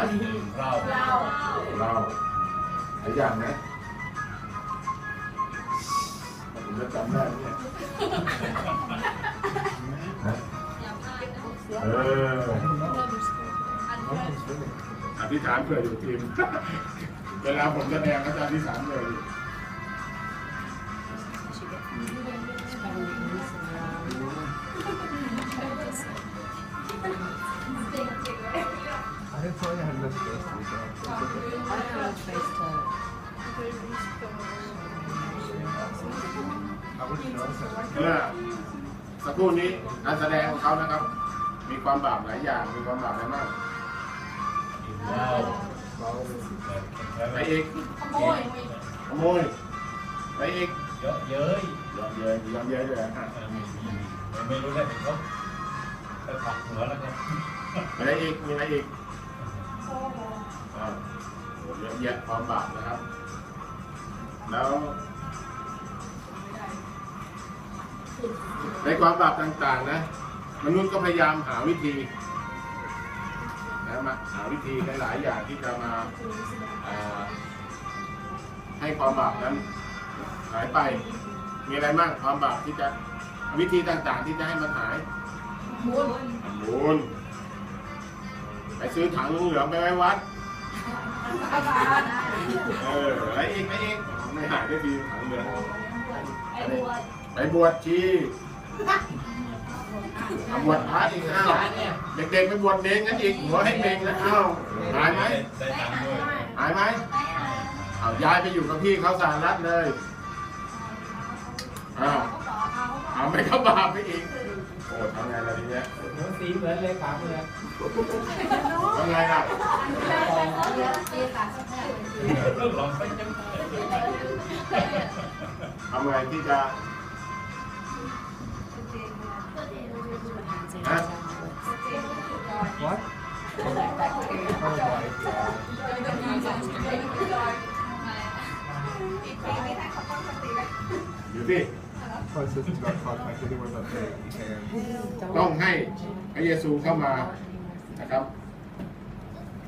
ะเราเราเราหลายอย่างนะผมจะจำได้เนี่ยฮะเอออธิษฐานเผื่ออยู่ทีมเวลาผมแสดงก็จะอธิษฐานเลย เมื่อสักครู่นี้การแสดงของเขานะครับ มีความบาปหลายอย่างมีความบาปอะไรบ้างเราไปอีกขโมยขโมยไปอีกเยอะเย้ยยอมเย้ยยอมเย้ยด้วยนะฮะไม่รู้ได้ถึงเขาไปปักหัวแล้วครับมีอะไรอีกมีอะไรอีก อ่าโหเยอะแยะความบาปนะครับ แล้ว ในความบาปต่างๆนะ มนุษย์ก็พยายามหาวิธีนะมาหาวิธีหลายๆอย่างที่จะมาเอ่อให้ความบาปนั้นหายไป มีอะไรบ้างความบาปที่จะวิธีต่างๆที่จะให้มันหายมูลทำบุญไปซื้อถังเหลืองๆไปไว้วัด เอออะไรอีกอะไรอีกไม่หายได้ดีถังเหลืองไอ้บวชไปบวชชีเอาบวชพระอีกอ้าวเด็กๆไปบวชเนงกันอีกหัวให้เนงนะอ้าวหายไหมหายไหมเอาย้ายไปอยู่กับพี่เขาสารัฐเลยอ้าวเอาไม่เข้าบาปไปอีก Ôi, con này là gì vậy? Nó tím lên lấy phạm rồi Con này nào? làm này kia cha Hả? What? Oh my god. Beauty. ยู่ที่ My sister got contacted with a thing and ต้องให้พระเยซูเข้ามานะครับ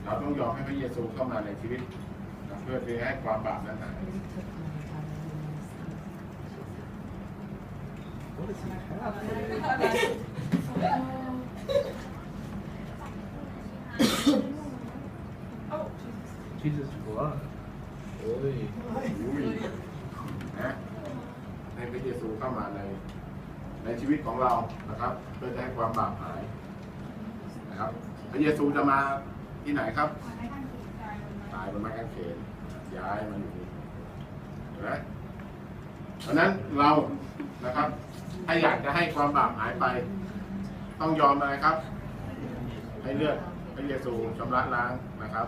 เราต้องยอมให้พระเยซูเข้ามาในชีวิตนะเพื่อที่ให้ความบาปนั้นหาย what does he have? Jesus blood. โอ้ยอุ้ยนะให้พระ เข้ามาในในชีวิตของเรานะครับ เพื่อจะให้ความบาปหายนะครับพระเยซูจะมาที่ไหนครับตายบนไม้กางเขนย้ายมาอยู่นี่เห็นไหมเพราะฉะนั้นเรานะครับ ถ้าอยากจะให้ความบาปหายไป ต้องยอมอะไรครับ ให้เลือดพระเยซูชำระล้างนะครับ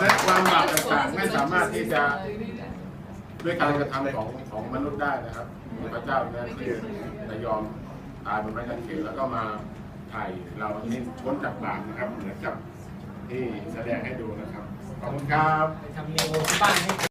และความบาปต่างๆไม่สามารถที่จะด้วยการกระทำของของมนุษย์ได้นะครับพระเจ้าเนี่ยที่จะยอมตายบนไม้กางเขนแล้วก็มาไถ่เรานี่พ้นจากบาปนะครับเหมือนกับที่แสดงให้ดูนะครับขอบคุณครับ